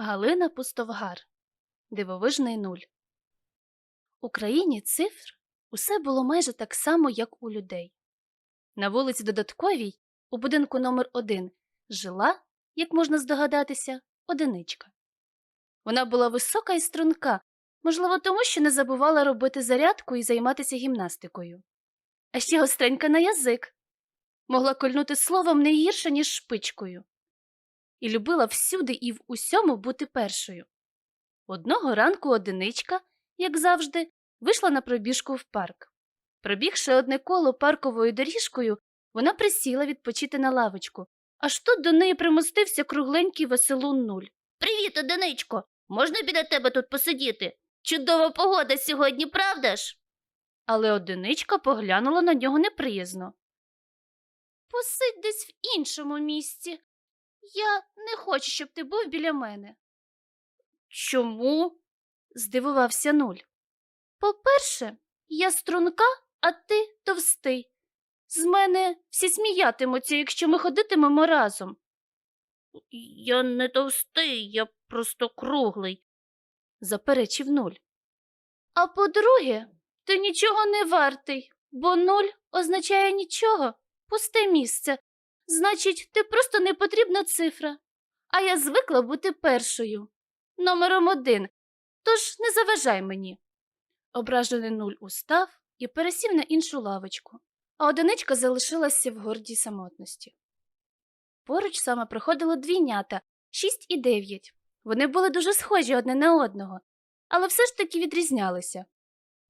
Галина Пустовгар. Дивовижний нуль. У країні цифр усе було майже так само, як у людей. На вулиці Додатковій, у будинку номер 1 жила, як можна здогадатися, одиничка. Вона була висока і струнка, можливо, тому що не забувала робити зарядку і займатися гімнастикою. А ще гостренька на язик. Могла кольнути словом не гірше, ніж шпичкою. І любила всюди і в усьому бути першою. Одного ранку одиничка, як завжди, вийшла на пробіжку в парк. Пробігши одне коло парковою доріжкою, вона присіла відпочити на лавочку, аж тут до неї примостився кругленький веселун нуль. Привіт, одиничко. Можна біля тебе тут посидіти? Чудова погода сьогодні, правда ж? Але одиничка поглянула на нього неприязно. Посидь десь в іншому місці. Я не хочу, щоб ти був біля мене. Чому? здивувався нуль. По-перше, я струнка, а ти товстий. З мене всі сміятимуться, якщо ми ходитимемо разом. Я не товстий, я просто круглий. заперечив нуль. А по-друге, ти нічого не вартий, бо нуль означає нічого, пусте місце. Значить, ти просто не потрібна цифра. А я звикла бути першою, номером один, тож не заважай мені. Ображений нуль устав і пересів на іншу лавочку, а одиничка залишилася в гордій самотності. Поруч саме проходило двійнята шість і дев'ять. Вони були дуже схожі одне на одного, але все ж таки відрізнялися.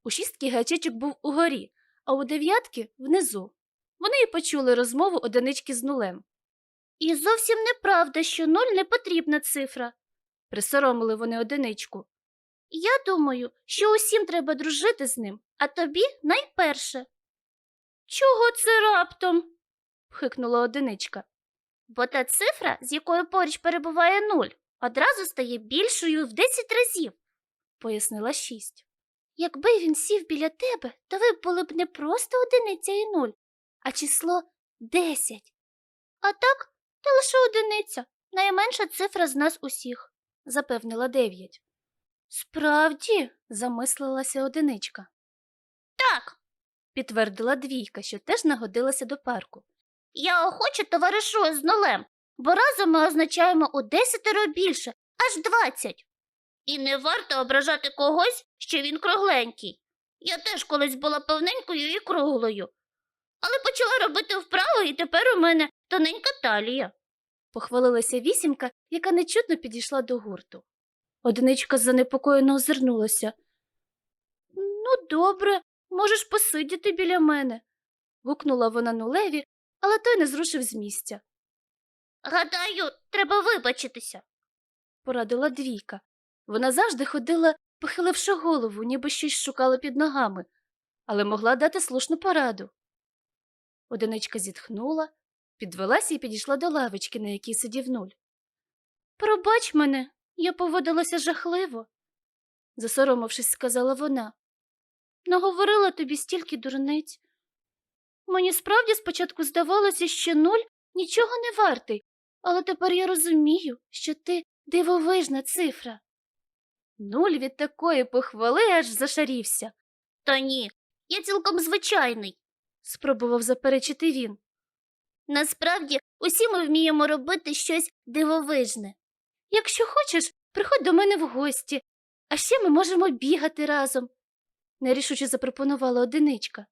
У шістки гачечок був угорі, а у дев'ятки внизу. Вони й почули розмову одинички з нулем. І зовсім неправда, що нуль не потрібна цифра, присоромили вони одиничку. Я думаю, що усім треба дружити з ним, а тобі найперше. Чого це раптом? хикнула одиничка. Бо та цифра, з якою поруч перебуває нуль, одразу стає більшою в десять разів, пояснила шість. Якби він сів біля тебе, то ви були б не просто одиниця і нуль, а число десять. А так, ти лише одиниця, найменша цифра з нас усіх, запевнила дев'ять. Справді, замислилася одиничка. Так, підтвердила двійка, що теж нагодилася до парку. Я охоче товаришую з нулем, бо разом ми означаємо у десятеро більше, аж двадцять. І не варто ображати когось, що він кругленький. Я теж колись була повненькою і круглою. Почала робити вправо, і тепер у мене тоненька талія. Похвалилася вісімка, яка нечутно підійшла до гурту. Одиничка занепокоєно озирнулася. Ну, добре, можеш посидіти біля мене. гукнула вона нулеві, але той не зрушив з місця. Гадаю, треба вибачитися. Порадила двійка. Вона завжди ходила, похиливши голову, ніби щось шукала під ногами, але могла дати слушну пораду. Одиничка зітхнула, підвелася і підійшла до лавочки, на якій сидів нуль. Пробач мене, я поводилася жахливо, засоромившись, сказала вона. Наговорила тобі стільки дурниць. Мені справді спочатку здавалося, що нуль нічого не вартий, але тепер я розумію, що ти дивовижна цифра. Нуль від такої похвали аж зашарівся, Та ні, я цілком звичайний. Спробував заперечити він. Насправді, усі ми вміємо робити щось дивовижне. Якщо хочеш, приходь до мене в гості, а ще ми можемо бігати разом, нерішуче запропонувала одиничка.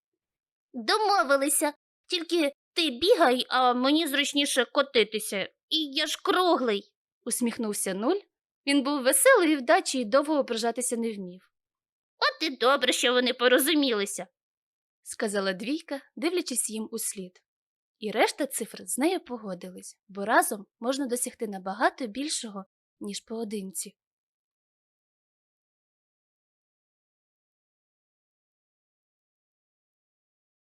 Домовилися. Тільки ти бігай, а мені зручніше котитися. І я ж круглий. усміхнувся нуль. Він був веселий і вдачі і довго ображатися не вмів, От і добре, що вони порозумілися. Сказала двійка, дивлячись їм у слід. І решта цифр з нею погодились, бо разом можна досягти набагато більшого, ніж поодинці.